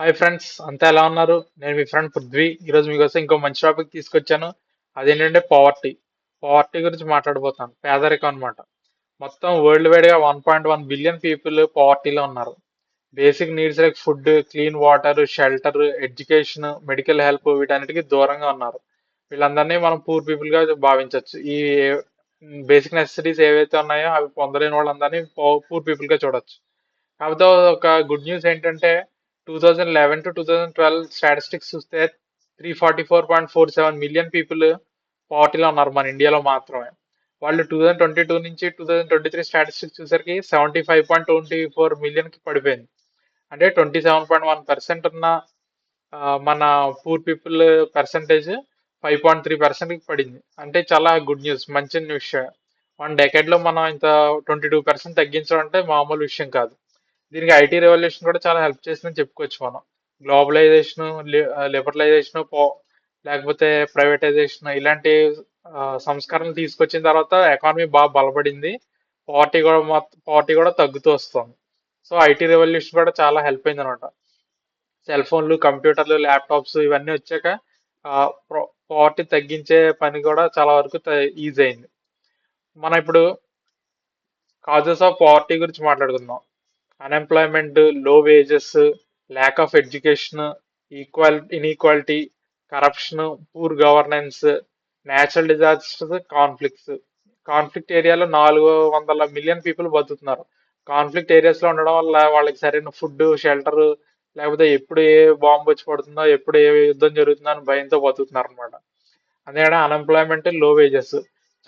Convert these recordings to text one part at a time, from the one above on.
Hi friends అంతా ఎలా ఉన్నారు? నేను మీ ఫ్రెండ్ పృథ్వీ. ఈరోజు మీకోసం ఇంకో మంచి టాపిక్ తీసుకొచ్చాను. అదేంటంటే పవర్టీ పవర్టీ గురించి మాట్లాడబోతాను. పేదరికం అనమాట మొత్తం వరల్డ్ వైడ్గా one point one billion people పవర్టీలో ఉన్నారు. Basic needs like food clean water shelter education medical help వీటన్నిటికీ దూరంగా ఉన్నారు. వీళ్ళందరినీ మనం పూర్ పీపుల్గా భావించవచ్చు ఈ బేసిక్ నెసెసిటీస్ ఏవైతే ఉన్నాయో అవి పొందలేని వాళ్ళందరినీ పూర్ పీపుల్గా చూడవచ్చు చూడొచ్చు. కాకపోతే ఒక గుడ్ న్యూస్ ఏంటంటే two thousand eleven to two thousand twelve statistics చూస్తే three forty four point four seven million people పావర్టీలో ఉన్నారు మన ఇండియాలో మాత్రమే. వాళ్ళు టూ థౌజండ్ ట్వంటీ టూ నుంచి two thousand twenty three statistics చూసరికి seventy five point twenty four మిలియన్కి పడిపోయింది. అంటే twenty seven point one percent ఉన్న మన poor people percentage five point three పర్సెంట్కి పడింది. అంటే చాలా గుడ్ న్యూస్ మంచి విషయం వన్ డెకెడ్లో మనం ఇంత ట్వంటీ టూ పర్సెంట్ తగ్గించడం అంటే మామూలు విషయం కాదు. దీనికి ఐటీ రెవల్యూషన్ కూడా చాలా హెల్ప్ చేసిందని చెప్పుకోవచ్చు మనం. గ్లోబలైజేషన్ లిబరలైజేషన్ లేకపోతే ప్రైవేటైజేషన్ ఇలాంటి సంస్కరణలు తీసుకొచ్చిన తర్వాత ఎకానమీ బాగా బలపడింది. పావర్టీ కూడా పావర్టీ కూడా తగ్గుతూ వస్తుంది. సో ఐటీ రెవల్యూషన్ కూడా చాలా హెల్ప్ అయింది అనమాట సెల్ ఫోన్లు కంప్యూటర్లు ల్యాప్టాప్స్ ఇవన్నీ వచ్చాక పావర్టీ తగ్గించే పని కూడా చాలా వరకు ఈజీ అయింది. మనం ఇప్పుడు కాజెస్ ఆఫ్ పావర్టీ గురించి మాట్లాడుకుందాం. అన్ఎంప్లాయ్మెంట్లో wages lack of education equal inequality corruption poor governance natural disasters conflicts conflict ఏరియాలో నాలుగు వందల మిలియన్ పీపుల్ బతుకుతున్నారు. కాన్ఫ్లిక్ట్ ఏరియాస్లో ఉండడం వల్ల వాళ్ళకి సరైన ఫుడ్ షెల్టర్ లేకపోతే ఎప్పుడు ఏ బాంబు వచ్చి పడుతుందో ఎప్పుడు ఏ యుద్ధం జరుగుతుందో అని భయంతో బతుకుతున్నారు అనమాట అందుకని అన్ఎంప్లాయ్మెంట్లో వేజెస్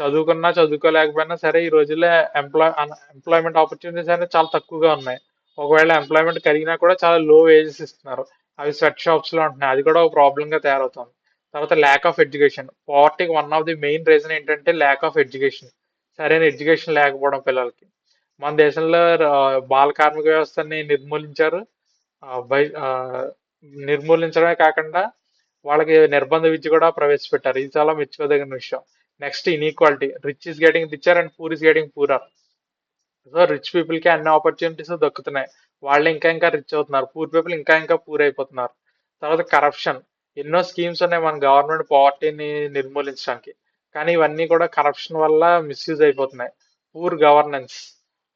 చదువుకున్నా చదువుకోలేకపోయినా సరే ఈ రోజుల్లో ఎంప్లాయ్ ఎంప్లాయ్మెంట్ ఆపర్చునిటీస్ అనేది చాలా తక్కువగా ఉన్నాయి. ఒకవేళ ఎంప్లాయ్మెంట్ కలిగినా కూడా చాలా లో వేజెస్ ఇస్తున్నారు. అవి స్వెట్ షాప్స్లో ఉంటున్నాయి. అది కూడా ఒక ప్రాబ్లంగా తయారవుతుంది. తర్వాత lack of education పావర్టీకి one of the main reason ఏంటంటే ల్యాక్ ఆఫ్ ఎడ్యుకేషన్ సరైన ఎడ్యుకేషన్ లేకపోవడం పిల్లలకి. మన దేశంలో బాల కార్మిక వ్యవస్థని నిర్మూలించారు. బై- నిర్మూలించడమే కాకుండా వాళ్ళకి నిర్బంధ విద్య కూడా ప్రవేశపెట్టారు. ఇది చాలా మెచ్చుకోదగిన విషయం. Next inequality rich is getting richer and poor is getting poorer so rich పీపుల్కి అన్ని ఆపర్చునిటీస్ దక్కుతున్నాయి. వాళ్ళు ఇంకా ఇంకా రిచ్ అవుతున్నారు. పూర్ పీపుల్ ఇంకా ఇంకా పూర్ అయిపోతున్నారు. తర్వాత కరప్షన్ ఎన్నో స్కీమ్స్ ఉన్నాయి మన గవర్నమెంట్ పావర్టీని నిర్మూలించడానికి. కానీ ఇవన్నీ కూడా కరప్షన్ వల్ల మిస్యూజ్ అయిపోతున్నాయి. పూర్ గవర్నెన్స్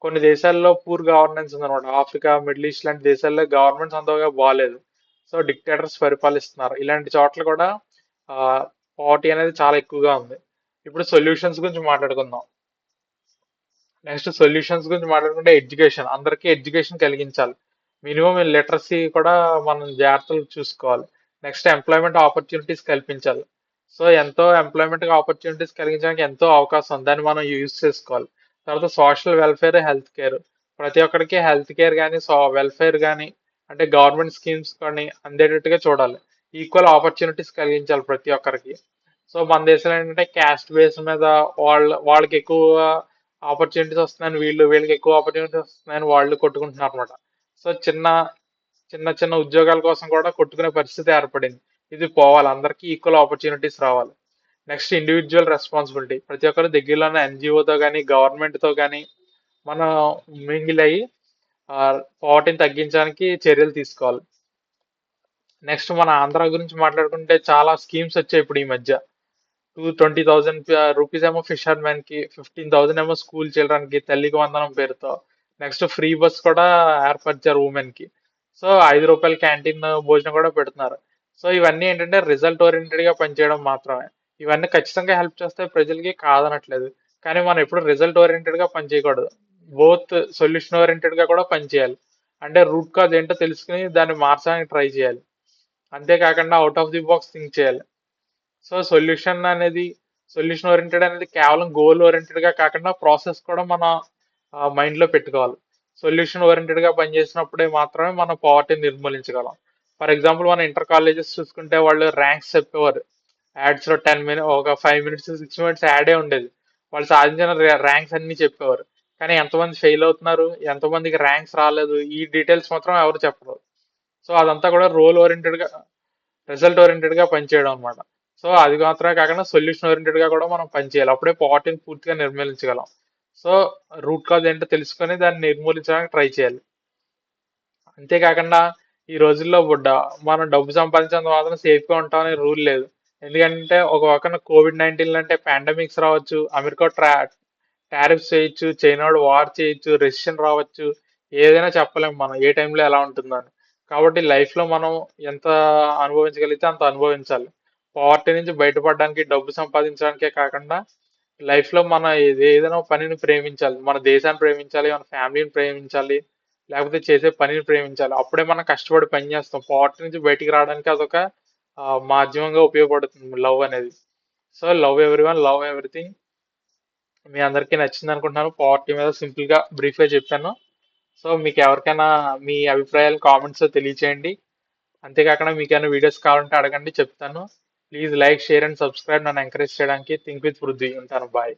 కొన్ని దేశాల్లో పూర్ గవర్నెన్స్ ఉందన్నమాట. ఆఫ్రికా మిడిల్ ఈస్ట్ లాంటి దేశాల్లో గవర్నమెంట్స్ అంతగా బాగాలేదు సో డిక్టేటర్స్ పరిపాలిస్తున్నారు. ఇలాంటి చోట్ల కూడా పావర్టీ అనేది చాలా ఎక్కువగా ఉంది. ఇప్పుడు సొల్యూషన్స్ గురించి మాట్లాడుకుందాం. నెక్స్ట్ సొల్యూషన్స్ గురించి మాట్లాడుకుంటే ఎడ్యుకేషన్ అందరికీ ఎడ్యుకేషన్ కలిగించాలి. మినిమం లిటరసీ కూడా మనం జాగ్రత్తలు చూసుకోవాలి. నెక్స్ట్ ఎంప్లాయ్మెంట్ ఆపర్చునిటీస్ కల్పించాలి. సో ఎంతో ఎంప్లాయ్మెంట్ ఆపర్చునిటీస్ కలిగించడానికి ఎంతో అవకాశం ఉంది. దాన్ని మనం యూజ్ చేసుకోవాలి. తర్వాత సోషల్ వెల్ఫేర్ హెల్త్ కేర్ ప్రతి ఒక్కరికి హెల్త్ కేర్ కానీ సో వెల్ఫేర్ కానీ అంటే గవర్నమెంట్ స్కీమ్స్ కానీ అందేటట్టుగా చూడాలి. ఈక్వల్ ఆపర్చునిటీస్ కలిగించాలి ప్రతి ఒక్కరికి. సో మన దేశంలో ఏంటంటే క్యాస్ట్ బేస్ మీద వాళ్ళ వాళ్ళకి ఎక్కువ ఆపర్చునిటీస్ వస్తున్నాయని వీళ్ళు వీళ్ళకి ఎక్కువ ఆపర్చునిటీస్ వస్తున్నాయని వాళ్ళు కొట్టుకుంటున్నారు అనమాట సో చిన్న చిన్న చిన్న ఉద్యోగాల కోసం కూడా కొట్టుకునే పరిస్థితి ఏర్పడింది. ఇది పోవాలి. అందరికీ ఈక్వల్ ఆపర్చునిటీస్ రావాలి. నెక్స్ట్ ఇండివిజువల్ రెస్పాన్సిబిలిటీ ప్రతి ఒక్కరు దగ్గరలోనే ఎన్జిఓతో కానీ గవర్నమెంట్తో కానీ మనం మింగిల్ అయ్యి పావర్టీని తగ్గించడానికి చర్యలు తీసుకోవాలి. నెక్స్ట్ మన ఆంధ్ర గురించి మాట్లాడుకుంటే చాలా స్కీమ్స్ వచ్చాయి ఇప్పుడు ఈ మధ్య. టూ ట్వంటీ థౌసండ్ రూపీస్ ఏమో ఫిషర్ మ్యాన్కి ఫిఫ్టీన్ థౌసండ్ ఏమో స్కూల్ చిల్డ్రన్కి తల్లికి వందనం పేరుతో. నెక్స్ట్ ఫ్రీ బస్ కూడా ఏర్పరిచారు ఉమెన్కి. సో ఐదు రూపాయల క్యాంటీన్ భోజనం కూడా పెడుతున్నారు. సో ఇవన్నీ ఏంటంటే రిజల్ట్ ఓరియంటెడ్గా పనిచేయడం మాత్రమే. ఇవన్నీ ఖచ్చితంగా హెల్ప్ చేస్తే ప్రజలకి కాదనట్లేదు. కానీ మనం ఎప్పుడు రిజల్ట్ ఓరియంటెడ్గా పనిచేయకూడదు. బోత్ సొల్యూషన్ ఓరియంటెడ్గా కూడా పనిచేయాలి. అంటే రూట్ కాజ్ ఏంటో తెలుసుకుని దాన్ని మార్చడానికి ట్రై చేయాలి. అంతేకాకుండా out of the box think చేయాలి. సో సొల్యూషన్ అనేది సొల్యూషన్ ఓరియంటెడ్ అనేది కేవలం గోల్ ఓరియంటెడ్గా కాకుండా ప్రాసెస్ కూడా మన మైండ్లో పెట్టుకోవాలి. సొల్యూషన్ ఓరియంటెడ్గా పనిచేసినప్పుడే మాత్రమే మనం పావర్టీని నిర్మూలించగలం. ఫర్ ఎగ్జాంపుల్ మన ఇంటర్ కాలేజెస్ చూసుకుంటే వాళ్ళు ర్యాంక్స్ చెప్పేవారు. యాడ్స్లో టెన్ మినిట్ ఒక ఫైవ్ మినిట్స్ సిక్స్ మినిట్స్ యాడే ఉండేది. వాళ్ళు సాధించిన ర్యాంక్స్ అన్నీ చెప్పేవారు. కానీ ఎంతమంది ఫెయిల్ అవుతున్నారు? ఎంతమందికి ర్యాంక్స్ రాలేదు? ఈ డీటెయిల్స్ మాత్రం ఎవరు చెప్పరు. సో అదంతా కూడా రోల్ ఓరియంటెడ్గా రిజల్ట్ ఓరియంటెడ్గా పనిచేయడం అనమాట సో అది మాత్రమే కాకుండా సొల్యూషన్ ఓరియంటెడ్గా కూడా మనం పనిచేయాలి అప్పుడే పావర్టీని పూర్తిగా నిర్మూలించగలం. సో రూట్ కాజ్ ఏంటో తెలుసుకొని దాన్ని నిర్మూలించడానికి ట్రై చేయాలి. అంతేకాకుండా ఈ రోజుల్లో బుడ్డ మనం డబ్బు సంపాదించినంత మాత్రం సేఫ్గా ఉంటామనే రూల్ లేదు. ఎందుకంటే ఒక పక్కన కోవిడ్ నైన్టీన్ అంటే పాండమిక్స్ రావచ్చు అమెరికా ట్రా టారిఫ్స్ చేయొచ్చు చైనాడు వార్ చేయొచ్చు రెసిషన్ రావచ్చు ఏదైనా చెప్పలేము మనం ఏ టైంలో ఎలా ఉంటుందని. కాబట్టి లైఫ్లో మనం ఎంత అనుభవించగలిగితే అంత అనుభవించాలి. పావర్టీ నుంచి బయటపడడానికి డబ్బు సంపాదించడానికే కాకుండా లైఫ్లో మన ఏదైనా పనిని ప్రేమించాలి. మన దేశాన్ని ప్రేమించాలి మన ఫ్యామిలీని ప్రేమించాలి లేకపోతే చేసే పనిని ప్రేమించాలి. అప్పుడే మనం కష్టపడి పని చేస్తాం. పావర్టీ నుంచి బయటికి రావడానికి అదొక మాధ్యమంగా ఉపయోగపడుతుంది లవ్ అనేది. So love everyone love everything మీ అందరికీ నచ్చింది అనుకుంటున్నాను. పావర్టీ మీద సింపుల్గా బ్రీఫ్గా చెప్పాను. సో మీకు ఎవరికైనా మీ అభిప్రాయాలు కామెంట్స్ తెలియచేయండి. అంతేకాకుండా మీకు ఏమైనా వీడియోస్ కావాలంటే అడగండి చెప్తాను. Please like share and subscribe నన్ను ఎంకరేజ్ చేయడానికి థింక్ విత్ వృద్ధి ఉంటాను. బాయ్